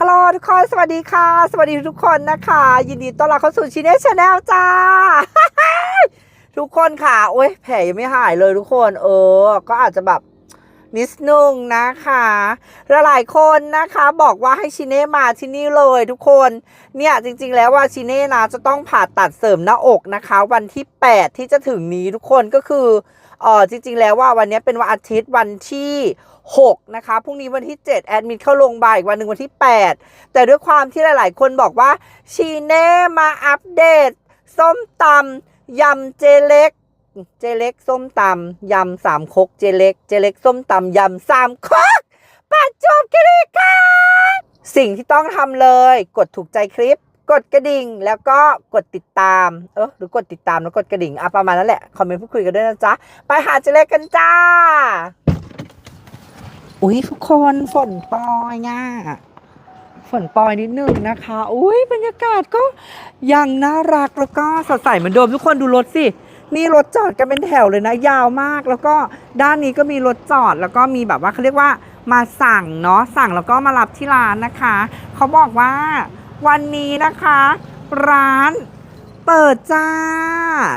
ฮัลโหลทุกคน สวัสดีค่ะ สวัสดีทุกคนนะคะ ยินดีต้อนรับเข้าสู่ชินเนชแนลจ้า ทุกคนค่ะ โอ้ยแผลยังไม่หายเลยทุกคน เออ ก็อาจจะแบบนิดนึงนะคะลหลายคนนะคะบอกว่าให้ชิเน่มาที่นี่เลยทุกคน เนี่ยจริงๆแล้วว่าชิเน่นะจะต้องผ่าตัดเสริมหน้าอกนะคะ วันที่ 8 ที่จะถึงนี้ทุกคนก็คือเออจริงๆแล้วว่าวันนี้เป็นวันอาทิตย์วันที่ 6 นะคะ พรุ่งนี้วันที่ 7 แอดมิดเข้าโรงพยาบาลอีกวันหนึ่งวันที่ 8 แต่ด้วยความที่หลาย ๆ คนบอกว่า ชีเน่มาอัปเดต ส้มตำยำเจเล็ก เจเล็กส้มตำยำสามคกเจเล็ก เจเล็กส้มตำยำสามคกปัจจบกิริคันสิ่งที่ต้องทำเลย กดถูกใจคลิปกดกระดิ่งแล้วก็กดติดตาม เออหรือกดติดตามแล้วกดกระดิ่งอะประมาณนั้นแหละ คอมเมนต์พูดคุยกันด้วยนะจ๊ะ ไปหาเจเล็กกันจ้า อุ้ยทุกคนฝนปลอยง่ะฝนปลอยนิดนึงนะคะ อุ้ยบรรยากาศก็ยังน่ารักแล้วก็สดใสเหมือนเดิมทุกคนดูรถสิ นี่รถจอดกันเป็นแถวเลยนะ ยาวมากแล้วก็ด้านนี้ก็มีรถจอดแล้วก็มีแบบว่าเขาเรียกว่ามาสั่งเนาะสั่งแล้วก็มารับที่ร้านนะคะ เขาบอกว่าวันนี้นะคะ ร้าน เปิดจ้า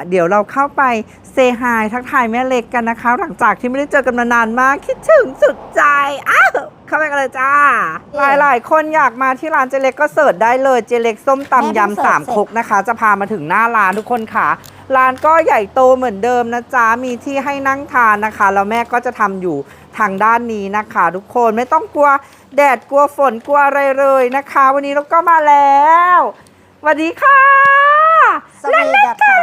เดี๋ยวเราเข้าไปเซฮายทักทายแม่เล็กกันนะคะ หลังจากที่ไม่ได้เจอกันมานานมาก คิดถึงสุดใจ อ้าวเข้าไปกันเลยจ้า หลายๆคนอยากมาที่ร้านเจเล็กก็เสิร์ชได้เลยเจเล็กส้มตำยำสามครกนะคะ จะพามาถึงหน้าร้านทุกคนค่ะร้านก็ใหญ่โตเหมือนเดิมนะจ๊ะ มีที่ให้นั่งทานนะคะ แล้วแม่ก็จะทำอยู่ทางด้านนี้นะคะ ทุกคนไม่ต้องกลัวแดดกลัวฝนกลัวอะไรเลยนะคะ วันนี้เราก็มาแล้วสวัสดีค่ะ สวีดัสค่ะ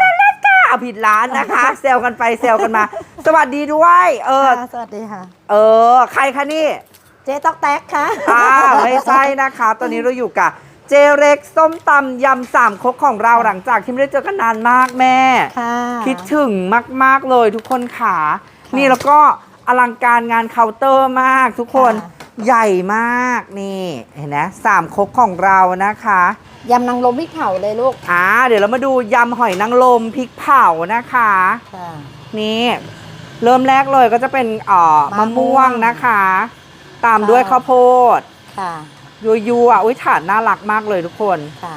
ค่ะเอาผิดร้านนะคะเซลกันไปเซลกันมา สวัสดีด้วย เออ ค่ะสวัสดีค่ะ เออ ใครคะนี่ เจ๊ตอกแตกค่ะ อ่าไม่ใช่นะคะ ตอนนี้เราอยู่กับเจเร็กส้มตำยำสามครกของเราหลังจากที่ไม่ได้เจอกันนานมากแม่ ค่ะ คิดถึงมาก ๆ เลยทุกคนขาค่ะนี่แล้วก็อลังการงานเคาน์เตอร์มากทุกคน ค่ะ ใหญ่มากนี่เห็นไหมสามครกของเรานะคะยำนางรมพริกเผาเลยลูกอ่าเดี๋ยวเรามาดูยำหอยนางรมพริกเผานะคะค่ะ นี่เริ่มแรกเลยก็จะเป็นเอ่อมะมะม่ม่ววงงนะคะ ตามด้วยค่ะ ข้าวโพดค่ะยัวยัวๆอุ้ยถาดน่ารักมากเลยทุกคน ค่ะ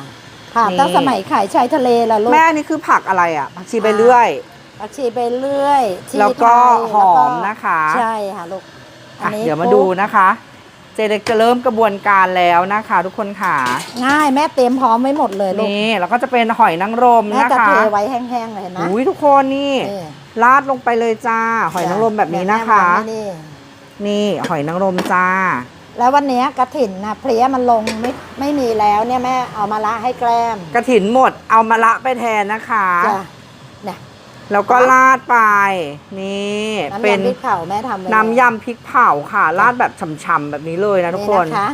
ค่ะนี่ ตั้งสมัยขายชายทะเลล่ะลูก แม่นี่คือผักอะไรอะผักชีไปเรื่อย ผักชีไปเรื่อยชีแล้วก็ไทยหอมแล้วก็นะคะ ใช่ค่ะลูกอันอะนี้เดี๋ยวมาดูนะคะเจเล็กจะเริ่มกระบวนการแล้วนะคะ ทุกคนค่ะ ง่ายแม่เตรียมพร้อมไว้หมดเลยลูกนี่แล้วก็จะเป็นหอยนางรมแม่นะจะคะเทไว้แห้งๆเลยเห็นไหมอุ้ยทุกคนนี่นี่ราดลงไปเลยจ้า หอยนางรมแบบนี้นะคะ แม่วางไว้นี่นี่หอยนางรมจ้า แล้ววันเนี้ยกระถินนะเพลี้ยมันลงไม่ไม่มีแล้วเนี่ยแม่เอามาละให้แกล้มกระถินหมดเอามาละไปแทนนะคะ จ้ะเนี่ย แล้วก็ราดไป นี่น้ำเป็นยำพริกเผาแม่ทำไว้น้ำแล้วยำพริกเผาค่ะราดแบบฉ่ำๆแบบนี้เลยนะทุกคนนะคะ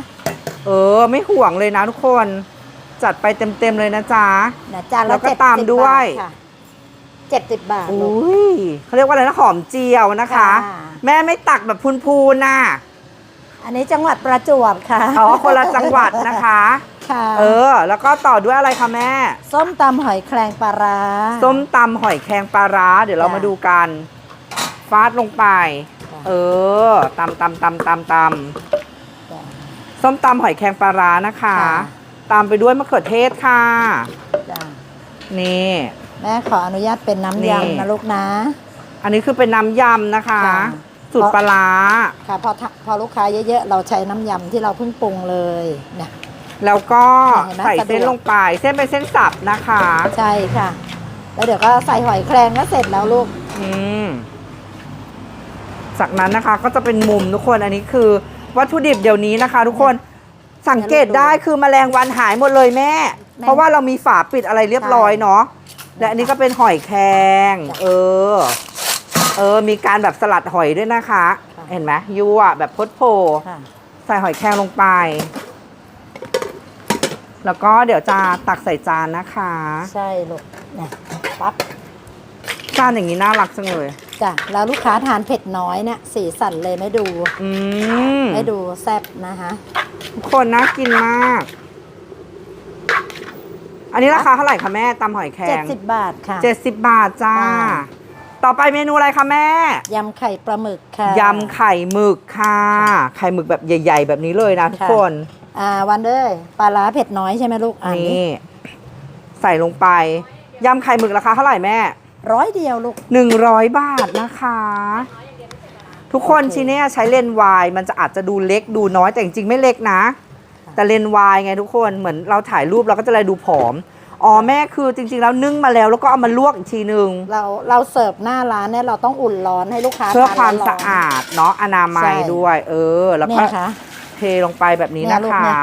เออ ไม่ห่วงเลยนะทุกคน จัดไปเต็มๆเลยนะจ๊ะ นะจานแล้ละวก็เจ็ดตามสิบด้วยบาทค่ะเจ็ดสิบบาทลูก อุ้ยเขาเรียกว่าอะไรนะหอมเจียวนะคะ ค่ะ แม่ไม่ตักแบบพูนๆน่ะอันนี้จังหวัดประจวบค่ะ อ๋อคนละจังหวัดนะคะ ค่ะ เออ แล้วก็ต่อด้วยอะไรคะแม่ ส้มตำหอยแครงปลาร้า ส้มตำหอยแครงปลาร้า เดี๋ยวเราจ้ะมาดูกันฟาดลงไปจ้ะเออตำตำตำตำตจ้ะำส้มตำหอยแครงปลาร้านะคะค่ะตามไปด้วยมะเขือเทศค่ะจ้ะนี่ แม่ขออนุญาตเป็นน้ำนี่ยำนะลูกนะ อันนี้คือเป็นน้ำยำนะคะค่ะสูตรปลาร้าค่ะพอทะพอลูกค้าเยอะๆ เราใช้น้ำยำที่เราเพิ่งปรุงเลยเนี่ย แล้วก็เห็นไหมใส่สะดวกเส้นลงไป เส้นเป็นเส้นสับนะคะ ใช่ค่ะ แล้วเดี๋ยวก็ใส่หอยแครงก็เสร็จแล้วลูก อืม จากนั้นนะคะก็จะเป็นมุมทุกคนอันนี้คือ วัตถุดิบเดี๋ยวนี้นะคะ ทุกคนสังเกตได้คือแมลงวันหายหมดเลยแม่แม่เพราะว่าเรามีฝาปิดอะไรเรียบร้อยเนาะและอันนี้ก็เป็นหอยแครงจ้ะเออ เออ มีการแบบสลัดหอยด้วยนะคะ ค่ะ เห็นไหมยั่วแบบพดโพ ค่ะ ใส่หอยแครงลงไป แล้วก็เดี๋ยวจะตักใส่จานนะคะ ใช่ลูกเนี่ยปั๊บจานอย่างนี้น่ารักจังเลย จ้ะแล้วลูกค้าทานเผ็ดน้อยเนี่ยสีสันเลยไม่ดู อืมไม่ดูแซ่บนะคะทุกคนน่ากินมาก อันนี้ราคาเท่าไหร่คะแม่ตำหอยแครเจ็ดงสิบบาทค่ะ เจ็ดสิบบาทจ้า จ้า ต่อไปเมนูอะไรคะแม่ ยำไข่ปลาหมึกค่ะ ยำไข่หมึกค่ะ ไข่หมึกแบบใหญ่ ๆ แบบนี้เลยนะทุกค่ะ คน ออ่าวันเด้ยปลาร้าเผ็ดน้อยใช่ไหมลูกอ่านี่ ใส่ลงไปยำไข่หมึกราคาเท่าไหร่แม่ ร้อยเดียวลูก100บาทนะคะ ทุกคนโอเคชีเน่ใช้เลนส์วายมันจะอาจจะดูเล็กดูน้อยแต่จริงๆไม่เล็กนะ แต่เลนส์วายไงทุกคนเหมือนเราถ่ายรูปเราก็จะเลยดูผอม อ๋อแม่คือจริง ๆ แล้วนึ่งมาแล้วแล้วก็เอามาลวกอีกทีนึง เราเราเสิร์ฟหน้าร้านเนี่ยเราต้องอุ่นร้อนให้ลูกค้าเพื่อทนความร้นๆ สะอาดเนาะอนามัยใช่ ด้วย เออ แล้วเนี่ก็ยค่ะ เทลงไปแบบนี้เนี่นะยลูกคะเนี่ย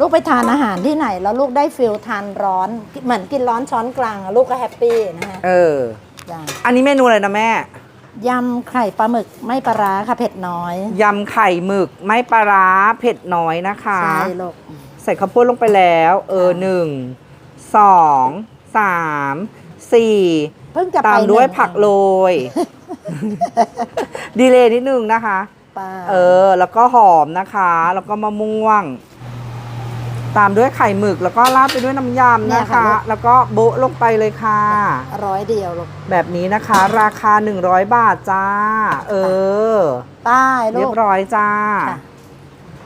ลูกไปทานอาหารที่ไหน แล้วลูกได้ฟิลทานร้อน เหมือนกินร้อนช้อนกลางอะลูกก็แฮปปี้นะฮะเออ จ้ะอันนี้เมนูอะไรนะแม่ ยำไข่ปลาหมึกไม่ปลาร้าค่ะเผ็ดน้อยยำไข่หมึกไม่ปลาร้าเผ็ดน้อยนะคะ ใช่ลูก ใส่ข้าวโพดลงไปแล้ว เออค่ะ หนึ่งสองสามสี่เพิ่งจะไปตามด้วยหนึ่งผักโรย ดีเลยนิดนึงนะคะ ปลาเออ แล้วก็หอมนะคะ แล้วก็มะม่วง ตามด้วยไข่หมึก แล้วก็ราดไปด้วยน้ำยำนะคะแล้วก็โบะลงไปเลยค่ะ ร้อยเดียวลูกแบบนี้นะคะ ราคา 100 บาทจ้า เออใต้ลูเรียกบร้อยจ้า ค่ะ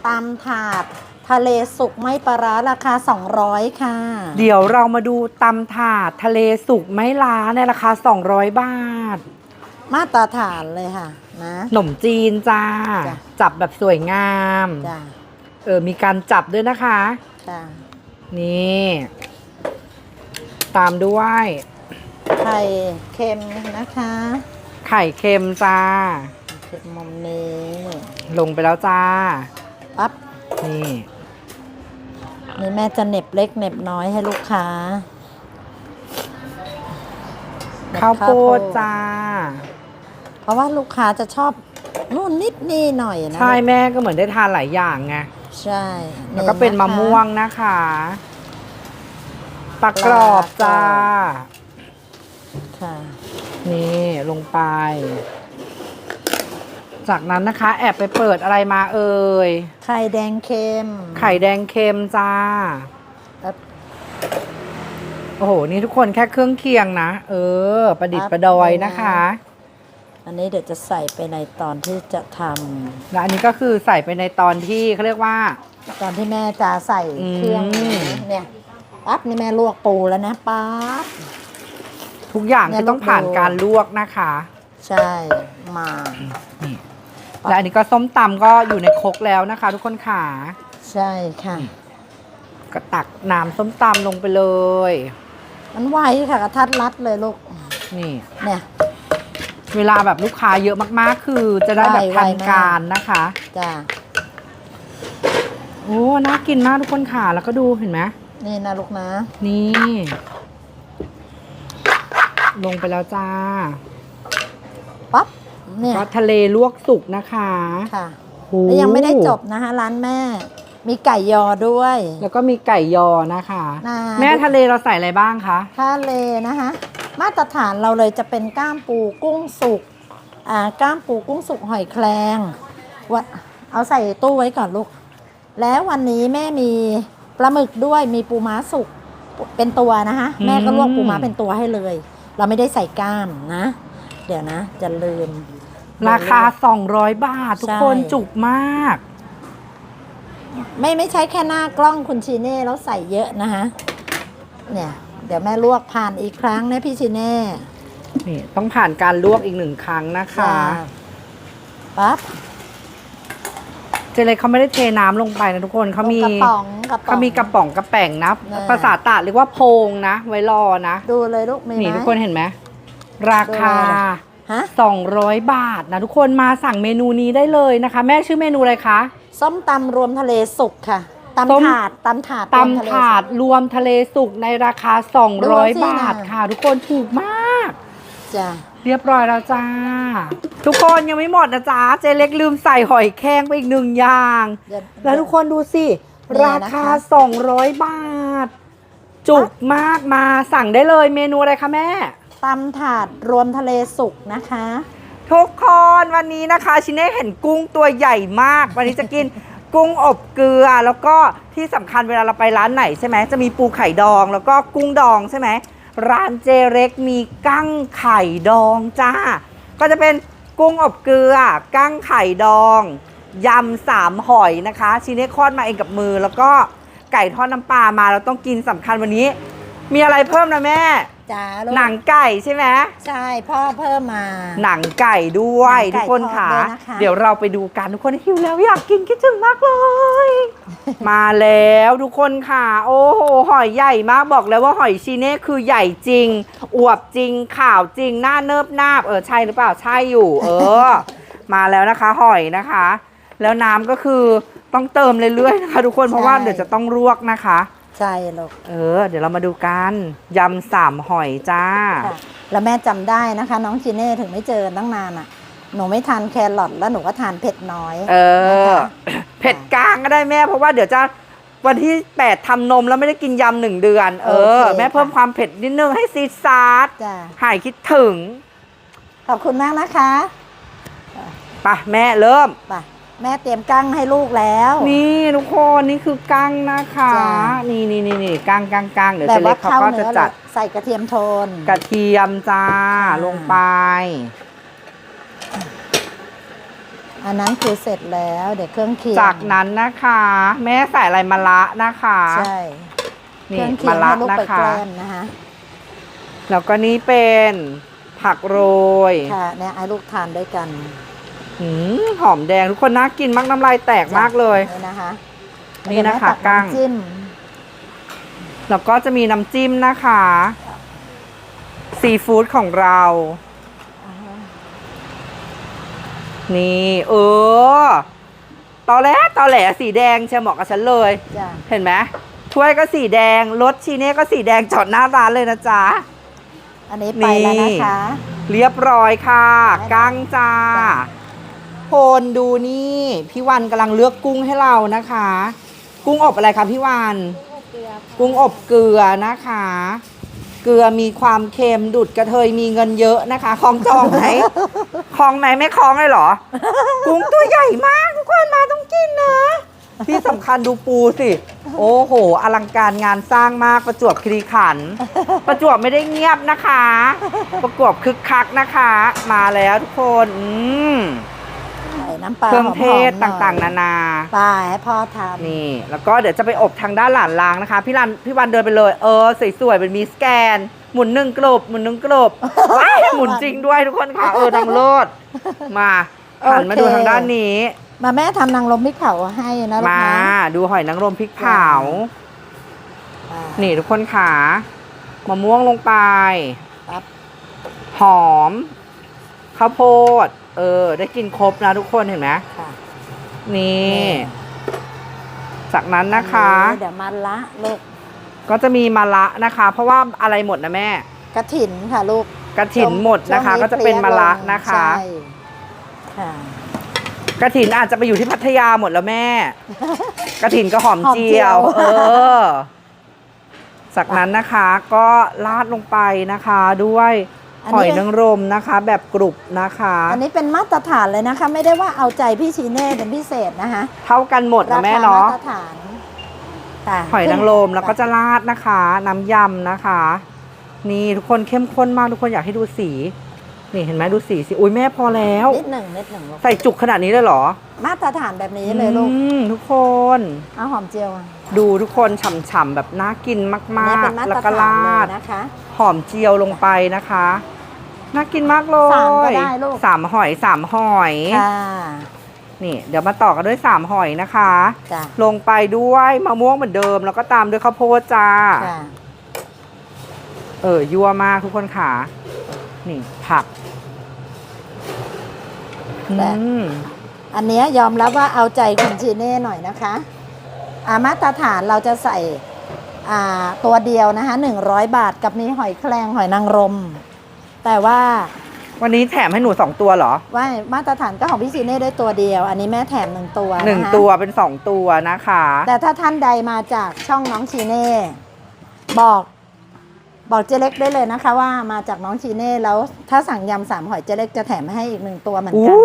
ตำถาด ทะเลสุกไม่ปลาร้าราคา 200 ค่ะ เดี๋ยวเรามาดูตำถาดทะเลสุกไม่ล้าในราคา 200 บาท มาตรฐานเลยค่ะ นะขนมจีนจ้า จ้ะ จับแบบสวยงาม จ้ะเออ มีการจับด้วยนะคะ จ้ะนี่ ตามด้วย ไข่เค็มนะคะไข่เค็มจ้า เค็มมุมนี้ลงไปแล้วจ้า ปั๊บนี่ นี่แม่จะเหน็บเล็กเหน็บน้อยให้ลูกค้าเหน็บข้าวโพดจ้าเพ ราะว่าลูกค้าจะชอบนู่นนิดนี่หน่อยนะใช่แม่ก็เหมือนได้ทานหลายอย่างไงใช่แล้วก็เป็นมะม่วงนะคะปลากรอบจ้าค่ะนี่ลงไป จากนั้นนะคะ แอบไปเปิดอะไรมาเอ่ยไข่แดงเค็ม ไข่แดงเค็มจ้าแล้วโอ้โห นี่ทุกคนแค่เครื่องเคียงนะ เออ ประดิษฐ์ประดอยนะคะ อันนี้เดี๋ยวจะใส่ไปในตอนที่จะทและอันนี้ก็คือใส่ไปในตอนที่เขาเรียกว่าำตอนที่แม่จะใส่เครื่องอืมเนี่ยปั๊บนี่แม่ลวกปูแล้วนะปั๊บ ทุกอย่างเนี่ยที่ต้องผ่านลูกโดการลวกนะคะ ใช่มานี่และอันนี้ก็ส้มตำก็อยู่ในครกแล้วนะคะ ทุกคนค่ะใช่ค่ะ ก็ตักน้ำส้มตำลงไปเลย มันไวค่ะกระทัดรัดเลยลูก นี่ เนี่ย เวลาแบบลูกค้าเยอะมากๆ คือจะได้แบบไวทันไวมาก การนะคะ จ้าโอ้ น่ากินมากทุกคนค่ะ แล้วก็ดูเห็นไหม นี่นะลูกนะ นี่ ลงไปแล้วจ้าปั๊บเนี่ยก็ทะเลลวกสุกนะคะค่ะ โอ้แล้วยังไม่ได้จบนะคะ ร้านแม่ มีไก่ยอด้วยแล้วก็มีไก่ยอนะคะน่าแม่ทะเลเราใส่อะไรบ้างคะ ทะเลนะคะ มาตรฐานเราเลยจะเป็นก้ามปูกุ้งสุกอ่าก้ามปูกุ้งสุกหอยแครงวะเอาใส่ตู้ไว้ก่อนลูก แล้ววันนี้แม่มีปลาหมึกด้วยมีปูม้าสุกเป็นตัวนะคะ แม่ก็ลวกปูม้าเป็นตัวให้เลย เราไม่ได้ใส่ก้ามนะ เดี๋ยวนะ จะลืม ราคา 200 บาท ทุกคนใช่ จุกมาก ไม่ไม่ใช่แค่หน้ากล้องคุณชีเน่แล้วใส่เยอะนะคะเนี่ย เดี๋ยวแม่ลวกผ่านอีกครั้งนะพี่ชีเน่นี่ต้องผ่านการลวกอีกหนึ่งครั้งนะคะจ้าปั๊บเจเล็กเขาไม่ได้เทน้ำลงไปนะทุกคนเขามีกระป๋องกระป๋อง เขามีกระป๋องกระแป่งนะอ่าภาษาตาดเรียกว่าโพงนะ ไว้รอนะ ดูเลยลูกมีไหม นี่ทุกคนเห็นไหมราคาดูเลยฮะ 200 บาทนะทุกคนมาสั่งเมนูนี้ได้เลยนะคะ แม่ชื่อเมนูอะไรคะ ส้มตำรวมทะเลสุกค่ะส้ม ตำถาดตำถาดรวมทะเลตำสุกถาดรวมทะเลสุกในราคาดูสิ200 บาทน่ะค่ะ ทุกคนถูกมากจ้ะเรียบร้อยแล้วจ้า ทุกคนยังไม่หมดนะจ๊ะเจเล็กลืมใส่หอยแครงไปอีกหนึ่งอย่างเดี๋ยวแล้วทุกคนดูสิเนี่ยรานะคะคา 200 บาท จุกมากมาสั่งได้เลยเมนูอะไรคะแม่ตำถาดรวมทะเลสุกนะคะ ทุกคนวันนี้นะคะชิเน่เห็นกุ้งตัวใหญ่มาก วันนี้จะกิน กุ้งอบเกลือแล้วก็ที่สำคัญเวลาเราไปร้านไหนใช่ไหมจะมีปูไข่ดองแล้วก็กุ้งดองใช่ไหมร้านเจเร็กมีกั้งไข่ดองจ้า ก็จะเป็นกุ้งอบเกลือ กั้งไข่ดองยำสามหอยนะคะชีเน่คลอดมาเองกับมือ แล้วก็ไก่ทอดน้ำปลามาเราต้องกินสำคัญวันนี้ มีอะไรเพิ่มนะแม่ จ้าลูกหนังไก่ใช่ไหมใช่พ่อเพิ่มมา หนังไก่ด้วยหนังไก่ทุกคนค่ะ ทอดด้วยนะคะ เดี๋ยวเราไปดูกันทุกคนหิวแล้วอยากกินคิดถึงมากเลย มาแล้วทุกคนค่ะ โอ้โหหอยใหญ่มากบอกแล้วว่าหอยชีเน่คือใหญ่จริง อวบจริงข่าวจริงหน้าเนิบนาบเออใช่หรือเปล่าใช่อยู่ เออ มาแล้วนะคะหอยนะคะ แล้วน้ำก็คือต้องเติมเรื่อยๆนะคะทุกคนเพราะว่าเดี๋ยวจะต้องลวกนะคะ ใช่ลูกเออ เดี๋ยวเรามาดูกันยำสามหอยจ้า ค่ะแล้วแม่จำได้นะคะ น้องจีเน่ถึงไม่เจอตั้งนานอะ หนูไม่ทานแครอทแล้วหนูก็ทานเผ็ดน้อย เออนะคะเผ็ดกลางก็ได้แม่ เพราะว่าเดี๋ยวจะวันที่ 8ทำนมแล้วไม่ได้กินยำหนึ่งเดือน เออ โอเค แม่เพิ่มค่ะความเผ็ดนิดนึงให้ซีดซาร์ดจ้าหายคิดถึงขอบคุณมากนะคะไปะแม่เริ่ม ไป แม่เตรียมกั้งให้ลูกแล้ว นี่ทุกคนนี่คือกั้งนะคะ จ้ะ นี่นี่นี่นี่กั้งกั้งกั้งเดี๋ยวแต่เจะเล็ว่ากเขาเข้าก็เนื้จะอจัดใส่กระเทียมโทน กระเทียมจ้าอ่า ลงไป อันนั้นคือเสร็จแล้ว เดี๋ยวเครื่องเคียงจากนั้นนะคะ แม่ใส่อะไรมะละนะคะใช่เคนี่รื่องเคีมะยงละให้ลูกนะไปคะแกล้มนะคะแล้วก็นี่เป็นผักโรย ค่ะเนี่ยให้ลูกทานด้วยกัน หืมหอมแดงทุกคนน่ากินมากน้ำลายแตกมากเลย นี่นะคะนี่นะคะเดี๋ยวแม่ตักั้งน้ำจิ้มแล้วก็จะมีน้ำจิ้มนะคะ ซีฟู้ดของเรา นี่เออตอแหลตอแหลสีแดงเชียเหมาะกับฉันเลยจ้ะเห็นไหมถ้วยก็สีแดง รถชีเน่ก็สีแดงจอดหน้าร้านเลยนะจ๊ะ อันนี้ไปแล้วนะคะ เรียบร้อยค่ะได้กั้งจ้า จ้ะโพนดูนี่พี่วันกำลังเลือกกุ้งให้เรานะคะ กุ้งอบอะไรคะพี่วันกุ้งอบเกลือนะคะ เกลือมีความเค็มดุดกระเทยมีเงินเยอะนะคะคลองจองไหม คลองไหมไม่คลองเลยเหรอ กุ้งตัวใหญ่มากทุกคนมาต้องกินนะ ที่สำคัญดูปูสิ โอ้โห อลังการงานสร้างมากประจวบคีรีขันธ์ประจวบไม่ได้เงียบนะคะ ประกวบคึกคักนะคะ มาแล้วทุกคน อืมใส่ น้ำปลาเครื่องเทศหอมๆหน่อยต่างๆ นานาไปให้พ่อทานนี่ แล้วก็เดี๋ยวจะไปอบทางด้านหลานลางนะคะ พี่รันพี่วันเดินไปเลยเออสวยๆเป็นมีสแกน หมุนหนึ่งกลบหมุนหนึ่งกลบว้ายหมุนจริงด้วยทุกคนค่ะเออดังโลดมาหันมาโอเคดูทางด้านนี้ มาแม่ทำนางรมพริกเผาให้นะลูกมานะดูหอยนางรมพริกเผาอ่านี่ทุกคนค่ะมะม่วงลงไปปั๊บหอมข้าวโพดเออ ได้กินครบนะทุกคนเห็นไหมค่ะ นี่ นี่ จากนั้นนะคะอัเดี๋ยวมันละลูกก็จะมีมะระนะคะ เพราะว่าอะไรหมดนะแม่กระถินค่ะลูกกระถินหมดนะคะ ช่วงก็จะเป็นมะระนะคะ ใช่ค่ะกระถินอาจจะไปอยู่ที่พัทยาหมดแล้วแม่ กระถินก็หอมหอมเจีเจียยววเออ จากนั้นนะคะ ก็ราดลงไปนะคะด้วยอัน หอยนี้นางรมนะคะ แบบกรุบนะคะ อันนี้เป็นมาตรฐานเลยนะคะ ไม่ได้ว่าเอาใจพี่ชีเน่เป็นพิเศษนะคะ เท่ากันหมดรานะแม่คาเนาะมาตรฐานค่ะหอยนางรมแล้วก็จะราดนะคะ น้ำยำนะคะ นี่ทุกคนเข้มข้นมากทุกคนอยากให้ดูสี นี่เห็นไหมดูสีสิอุ้ยแม่พอแล้วนิดหนึ่งนิดหนึ่งลูกใส่จุกขนาดนี้เลยเหรอ มาตรฐานแบบนี้เลยลูกอืมทุกคนเอาหอมเจียวอะ ดูทุกคนฉ่ำๆแบบน่ากินอันมานี้กเป็นมาๆแล้วตรก็ฐานราเลยดนะคะหอมเจียวลงไปนะคะ น่ากินมากเลยสามก็ได้ลูกสามหอยสามหอยค่ะนี่ เดี๋ยวมาต่อกันด้วยสามหอยนะคะจ้ะลงไปด้วยมะม่วงเหมือนเดิม แล้วก็ตามด้วยข้าวโพดจ้าค่ะเออยั่วมากทุกคนค่ะ นี่ ผักแต่อืมอันเนี้ยยอมรับว่าเอาใจคุณชีเน่หน่อยนะคะอา มาตรฐานเราจะใส่อ่าตัวเดียวนะคะหนึ่งร้อยบาทกับมีหอยแครงหอยนางรม แต่ว่าวันนี้แถมให้หนูสองตัวเหรอ ว่ามาตรฐานก็ของพี่ชีเน่ได้ตัวเดียว อันนี้แม่แถมหนึ่งตัวะคะหนึ่งตัวเป็นสองตัวนะคะ แต่ถ้าท่านใดมาจากช่องน้องชีเน่บอกบอกเจเล็กได้เลยนะคะว่ามาจากน้องชีเน่แล้วถ้าสั่งยำสามหอยเจเล็กจะแถมให้อีกหนึ่งตัวเหมือนอู้กัน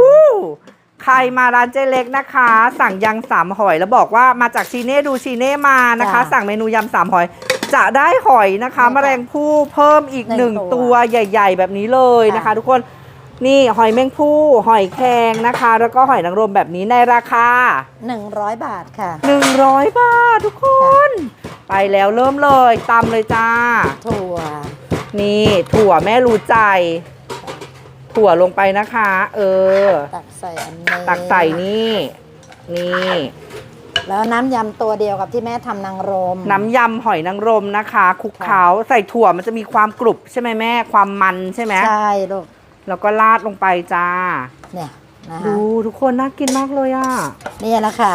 ใครมาร้านเจเล็กนะคะ สั่งยังสามหอยแล้วบอกว่ามาจากชีเน่ดูชีเน่มานะคะ จ้ะสั่งเมนูยำสามหอย จะได้หอยนะคะใช่ค่ะแมลงภู่เพิ่มอีกหหนึ่นึ่งงตัตัววใหญ่ ๆ แบบนี้เลยนะคะ ค่ะ ทุกคนนี่หอยแมงผู้หอยแครงนะคะ แล้วก็หอยนางรมแบบนี้ในราคา 100 บาทค่ะ 100 บาททุกคน ไปแล้วเริ่มเลยตำเลยจ้า ถั่ว นี่ถั่วแม่รู้ใจ ถั่วลงไปนะคะ เออ ตักใส่อันนี้ตักใส่นี่ นี่ แล้วน้ำยำตัวเดียวกับที่แม่ทำนางรม น้ำยำหอยนางรมนะคะ คลุกเคล้าใส่ถั่วมันจะมีความกรุบใช่ไหมแม่ ความมันใช่ไหมใช่ลูก แล้วก็ราดลงไปจ้า เนี่ยนะดูคะทุกคนน่ากินมากเลยอะนี่แหละค่ะ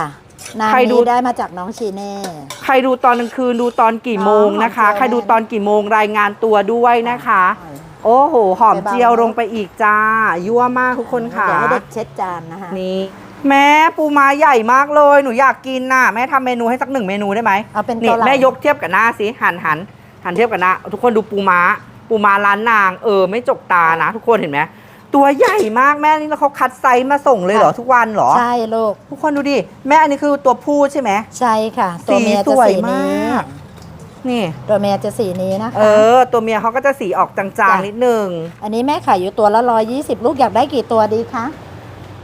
ใครน้ำดูนี้ได้มาจากน้องชีเน่ ใครดูตอนกลางคืนดูตอนกี่โมงนะคะอ๋อใครดูตอนกี่โมงรายงานตัวด้วยนะคะ โอ้โห หอมไปบ้างเจียวลงไปอีกจ้า ยั่วมากทุกคนค่ะเดี๋ยวให้เด็กเช็ดจานนะคะนี่แม่ปูม้าใหญ่มากเลย หนูอยากกินน่ะ แม่ทำเมนูให้สักหนึ่งเมนูได้ไหมเอาเป็นนี่เกาเหลาแม่ยกเทียบกับหน้าสิหันหันหันเทียบกับหน้าทุกคนดูปูม้า ปูม้าร้านนาง เออ ไม่จกตานะ ทุกคนเห็นไหมตัวใหญ่มากแม่นี่แล้วเขาคัดไซส์มาส่งเลยเหรอทุกวันเหรอ ใช่ลูกทุกคนดูดิแม่อันนี้คือตัวผู้ใช่ไหมใช่ค่ะ ตัวเมียสีจะสวยสีนี้มาก นี่ ตัวเมียจะสีนี้นะคะ เออ ตัวเมียเขาก็จะสีออกจางจ้ะๆนิดนึง อันนี้แม่ขายอยู่ตัวละร้อยยี่สิบลูกอยากได้กี่ตัวดีคะ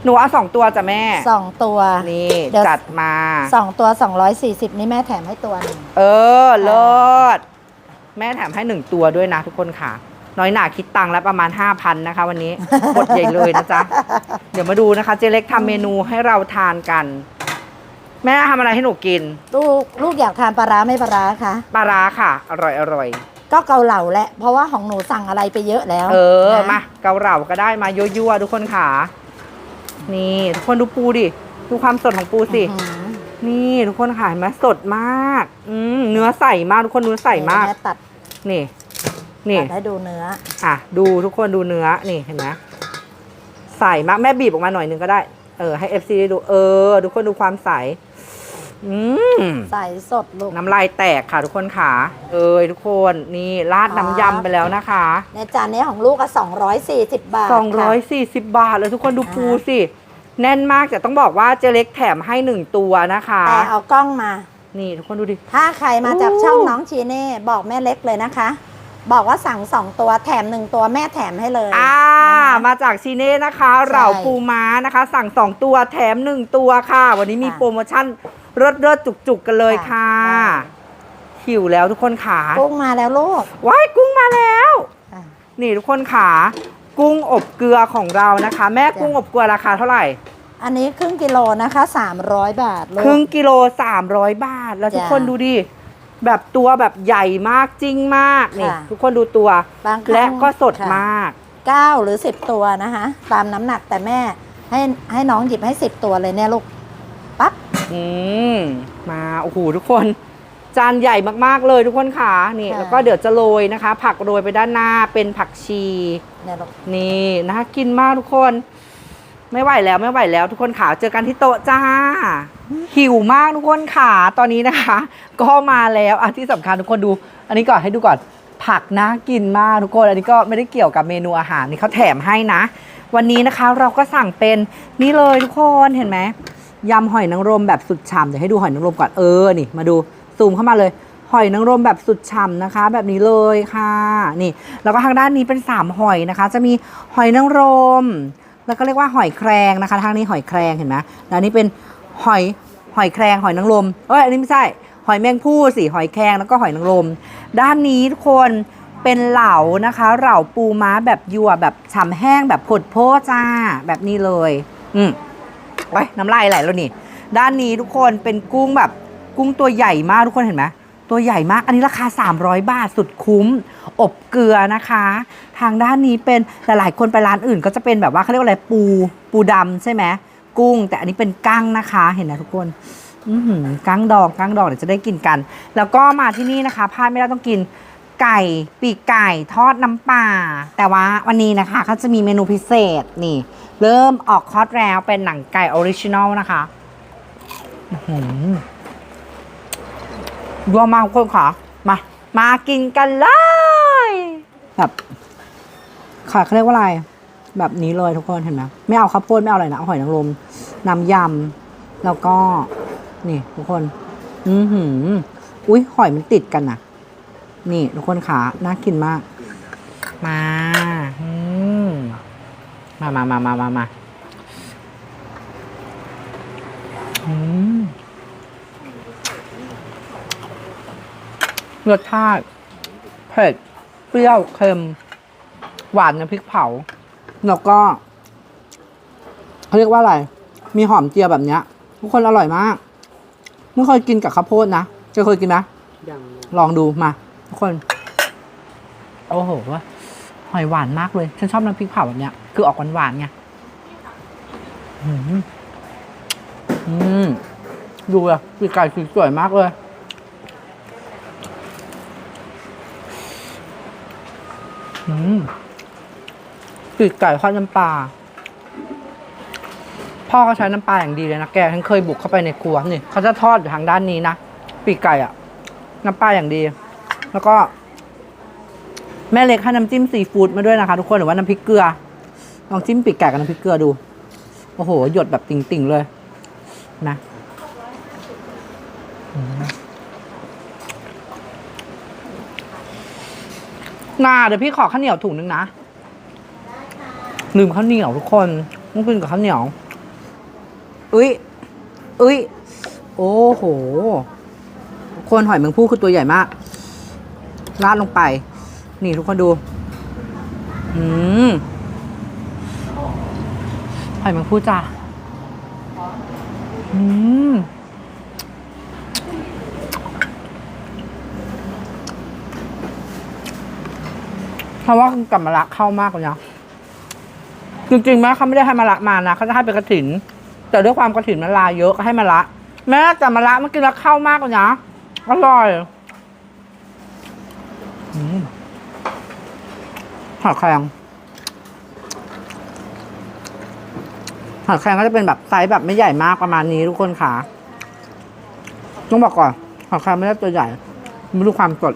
หนูเอาสองตัวจ้ะแม่สองตัวนี่เดี๋ยวจัดมาสองตัวสองร้อยสี่สิบนี่แม่แถมให้ตัวหนึ่งเออเลิศแม่แถมให้หนึ่งตัวด้วยนะทุกคนค่ะ น้อยหนาคิดตังค์แล้วประมาณ 5,000นะคะ วันนี้กดใหญ่เลยนะจ๊ะ เดี๋ยวมาดูนะคะ เจเล็กทำเมนูให้เราทานกัน แม่ทำอะไรให้หนูกิน ลูกลูกอยากทานปลาร้าไม่ปลาร้าคะปลาร้าค่ะ อร่อยอร่อยก็เกาเหลาแหละเพราะว่าของหนูสั่งอะไรไปเยอะแล้วเออนะมาเกาเหลาก็ได้มายั่วๆทุกคนค่ะ นี่ทุกคนดูปูดิดูความสดของปูสิ อื้อหือนี่ทุกคนค่ะเห็นไหมสดมากอืมเนื้อใสมากทุกคนเนื้อใสมากแม่ตัดนี่ นี่ ตัดให้ดูเนื้อ อะดูทุกคนดูเนื้อนี่เห็นไหมใสมากแม่บีบออกมาหน่อยนึงก็ได้ เออให้ FC ได้ดูเออทุกคนดูความใส อืมใส่สดลูก น้ำลายแตกค่ะทุกคนค่ะเอ้ยทุกคนนี่ราดน้ำยำไปแล้วนะคะ ในจานนี้ของลูกก็240 บาทค่ะ240 บาทเลยทุกคนดูปูสิ แน่นมากแต่ต้องบอกว่าเจเล็กแถมให้หนึ่งตัวนะคะ แต่เอากล้องมา นี่ทุกคนดูดิ ถ้าใครมาจากโอ้ช่องน้องชีเน่บอกแม่เล็กเลยนะคะบอกว่าสั่งสองตัวแถมหนึ่งตัวแม่แถมให้เลยอ่านะคะมาจากชีเน่นะคะ เหล่าปูม้านะคะ สั่ง2ตัวแถม1ตัวค่ะ วันนี้มีค่ะโปรโมชั่น เลิศเลิศจุกจุกๆกันเลยค่ะค่ะ หิวแล้วทุกคนขากุ้งมาแล้วลูกว้ายกุ้งมาแล้วอะนี่ทุกคนขากุ้งอบเกลือของเรานะคะ แม่กุ้งอบเกลือราคาเท่าไหร่ อันนี้ครึ่งกิโลนะคะ 300 บาทลูกครึ่งกิโล 300 บาท แล้วทุกจ้ะคนดูดิแบบตัวแบบใหญ่มากจริงมากนี่ค่ะทุกคนดูตัวบางครั้งและก็สดค่ะมาก 9 หรือ 10 ตัวนะคะ ตามน้ำหนักแต่แม่ให้ให้น้องหยิบให้ 10 ตัวเลยเนี่ยลูกปั๊บ อืมมาโอ้โหทุกคน จานใหญ่มากๆเลยทุกคนค่ะนี่ ค่ะ แล้วก็เดี๋ยวจะโรยนะคะ ผักโรยไปด้านหน้าเป็นผักชี เนี่ยลูกนี่น่ากินมากทุกคน ไม่ไหวแล้วไม่ไหวแล้ว ทุกคนขาเจอกันที่โต๊ะจ้า หิวมากทุกคนขาตอนนี้นะคะ ก็มาแล้วอะที่สำคัญทุกคนดู อันนี้ก่อนให้ดูก่อน ผักน่ากินมากทุกคน อันนี้ก็ไม่ได้เกี่ยวกับเมนูอาหารนี่เขาแถมให้นะ วันนี้นะคะเราก็สั่งเป็นนี่เลยทุกคนเห็นไหม ยำหอยนางรมแบบสุดฉ่ำเดี๋ยวให้ดูหอยนางรมก่อนเออนี่มาดูซูมเข้ามาเลยหอยนางรมแบบสุดฉ่ำนะคะ แบบนี้เลยค่ะนี่ แล้วก็ทางด้านนี้เป็นสามหอยนะคะ จะมีหอยนางรม แล้วก็เรียกว่าหอยแครงนะคะ ทางนี้หอยแครงเห็นไหมแล้วนี้เป็นหอยหอยแครงหอยนางรมเอ้ยอันนี้ไม่ใช่หอยแมงผู้สิหอยแครงแล้วก็หอยนางรม ด้านนี้ทุกคนเป็นเหลานะคะ เหลาปูม้าแบบยัวแบบฉ่ำแห้งแบบผดโพจ้าแบบนี้เลย อืม ไว้น้ำลายไหลแล้วนี่ ด้านนี้ทุกคนเป็นกุ้งแบบกุ้งตัวใหญ่มากทุกคนเห็นไหมตัวใหญ่มาก อันนี้ราคา 300 บาทสุดคุ้ม อบเกลือนะคะ ทางด้านนี้เป็นแต่หลายคนไปร้านอื่น ก็จะเป็นแบบว่าเขาเรียกว่าอะไรปูปูดำใช่ไหมกุ้ง แต่อันนี้เป็นกั้งนะคะ เห็นนะทุกคนอืกั้งดองกั้งดองเดี๋ยวจะได้กินกัน แล้วก็มาที่นี่นะคะพลาดไม่ได้ต้องกิน ไก่ ปีกไก่ทอดน้ำปลาแต่ว่าวันนี้นะคะเขาจะมีเมนูพิเศษนี่ เริ่มออกคอร์สแล้วเป็นหนังไก่ออริจินอลนะคะหูยดูมากทุกคนค่ะมา มากินกันเลยแบบค่ะเขาเรียกว่าอะไร แบบนี้เลยทุกคนเห็นไหมไม่เอาข้าวโพดไม่เอาอะไรนะเอาหอยนางรมน้ำยำแล้วก็ นี่ ทุกคน อือหือ อุ้ยหอยมันติดกันนะ นี่ทุกคนขาน่ากินมาก มาอืมมามามามามามาอืมรสชาติเผ็ด เปรี้ยวเค็ม หวานน้ำพริกเผา แล้วก็เขาเรียกว่าอะไร มีหอมเจียวแบบเนี้ย ทุกคนอร่อยมาก ไม่เคยกินกับข้าวโพดนะ จะเคยกินไหมยังลองดูมา ทุกคน โอ้โหหอยหวานมากเลย ฉันชอบน้ำพริกเผาแบบเนี้ย คือออกหวานๆไงอืมอืมดูอะปีกไก่สวยๆมากเลยอืมปีกไก่ทอดน้ำปลาพ่อเขาใช้น้ำปลาอย่างดีเลยนะแกฉันเคยบุกเข้าไปในครัวนี่เขาจะทอดอยู่ทางด้านนี้นะปีกไก่อะน้ำปลาอย่างดี แล้วก็ แม่เล็กให้น้ำจิ้มซีฟู้ดมาด้วยนะคะ ทุกคนหรือว่าน้ำพริกเกลือลองจิ้มปีกไก่กับน้ำพริกเกลือดู โอ้โห หยดแบบติ่งๆเลย นะน่าเดี๋ยวพี่ขอข้าวเหนียวถุงนึงนะลืมข้าวเหนียวทุกคนต้องกินกับข้าวเหนียวอุ้ยอุ้ยโอ้โห คนหอยแมงผู้คือตัวใหญ่มาก ราดลงไป นี่ทุกคนดู อืมหอยแมงผู้จ้าอืมเพราะว่ากับมะระเข้ามากเลยนะจริงๆแม่เขาไม่ได้ให้มะระมานะเขาจะให้เป็นกระถิน แต่ด้วยความกระถินมันลาเยอะก็ให้มะระแม่แต่มะระมันกินแล้วเข้ามากเลยนะอร่อย หอยแครงหอยแครงก็จะเป็นแบบไซส์แบบไม่ใหญ่มากประมาณนี้ทุกคนค่ะ ต้องบอกก่อนหอยแครงไม่ได้ตัวใหญ่ไม่รู้ความสด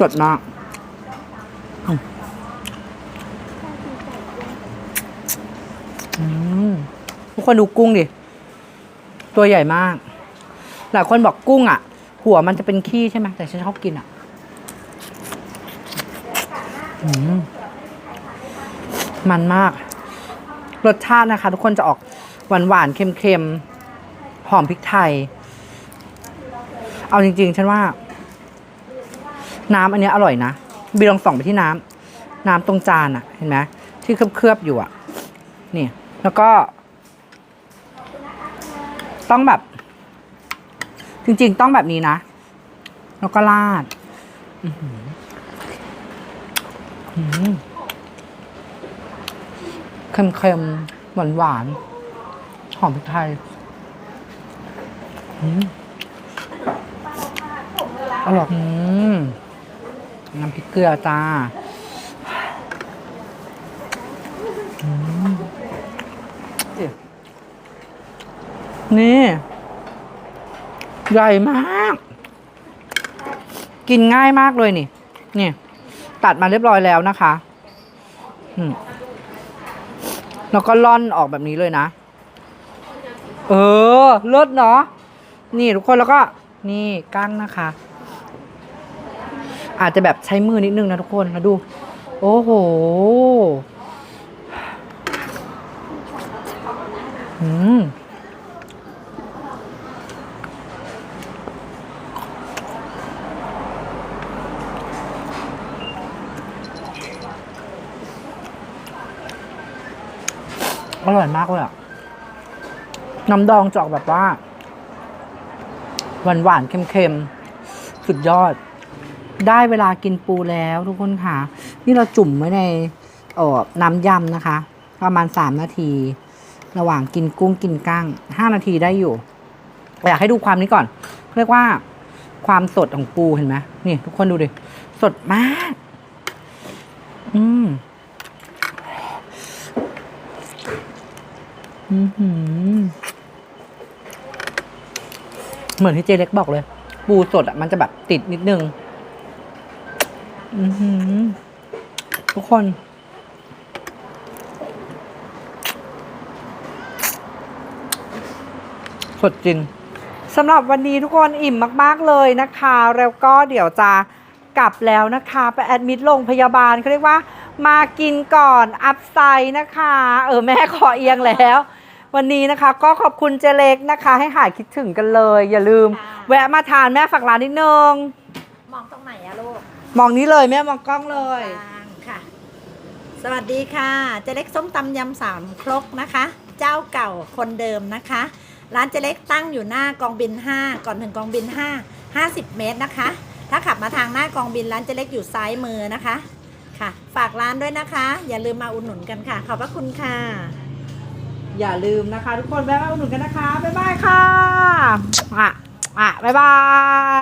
สดมากทุกคนดูกุ้งดิ ตัวใหญ่มาก หลายคนบอกกุ้งอะ หัวมันจะเป็นขี้ใช่ไหมแต่ฉันชอบกินอะอมมันมาก รสชาตินะคะ ทุกคนจะออกหวานหวานๆเค็มๆหอมพริกไทย เอาจริง ๆ ฉันว่า น้ำอันนี้อร่อยนะบีลองส่องไปที่น้ำน้ำตรงจานอะเห็นไหมที่เคลือบๆอยู่อะ นี่ แล้วก็ ต้องแบบ จริง ๆ ต้องแบบนี้นะ แล้วก็ราดเค็มๆ หวานๆหอมพริกไทยอร่อยน้ำพริกเกลือจ้าอืม นี่ ใหญ่มาก กินง่ายมากเลยนี่ นี่ ตัดมาเรียบร้อยแล้วนะคะแล้วก็ล่อนออกแบบนี้เลยนะ เออ เลิศเนาะ นี่ทุกคนแล้วก็ นี่กั้งนะคะ อาจจะแบบใช้มือนิดนึงนะทุกคนมาดู โอ้โหอืม อร่อยมากเลยอะน้ำดองจะอกแบบว่า หวานหวานเค็มๆ สุดยอด ได้เวลากินปูแล้วทุกคนค่ะ นี่เราจุ่มไว้ในเอ่อน้ำยำนะคะ ประมาณสามนาที ระหว่างกินกุ้งกินกั้งห้านาทีได้อยู่ อยากให้ดูความนี้ก่อน เรียกว่าความสดของปูเห็นไหมนี่ ทุกคนดูดิ สดมาก อืม อือหือ เหมือนที่เจเล็กบอกเลย ปูสดอะ มันจะแบบติดนิดนึงอือทุกคน สดจริงสำหรับวันนี้ทุกคนอิ่มมาก ๆ เลยนะคะ แล้วก็เดี๋ยวจะกลับแล้วนะคะ ไปแอดมิดโรงพยาบาลเขาเรียกว่า มากินก่อนอัพไซด์นะคะ เออ แม่ขอเอียงแล้ว วันนี้นะคะก็ขอบคุณเจเล็กนะคะ ให้หายคิดถึงกันเลย อย่าลืมค่ะแวะมาทานแม่ฝากร้านนิดนึง มองตรงไหนอะลูกมองนี้เลยแม่มองกล้องเลยกลางค่ะ สวัสดีค่ะ เจเล็กส้มตำยำสามครกนะคะ เจ้าเก่าคนเดิมนะคะ ร้านเจเล็กตั้งอยู่หน้ากองบิน 5 ก่อนถึงกองบิน 5 50 เมตรนะคะ ถ้าขับมาทางหน้ากองบินร้านเจเล็กอยู่ซ้ายมือนะคะ ค่ะ ฝากร้านด้วยนะคะ อย่าลืมมาอุดหนุนกันค่ะ ขอบพระคุณค่ะ อย่าลืมนะคะ ทุกคนแวะมาอุดหนุนกันนะคะ บ๊ายบายค่ะอะอะบ๊ายบาย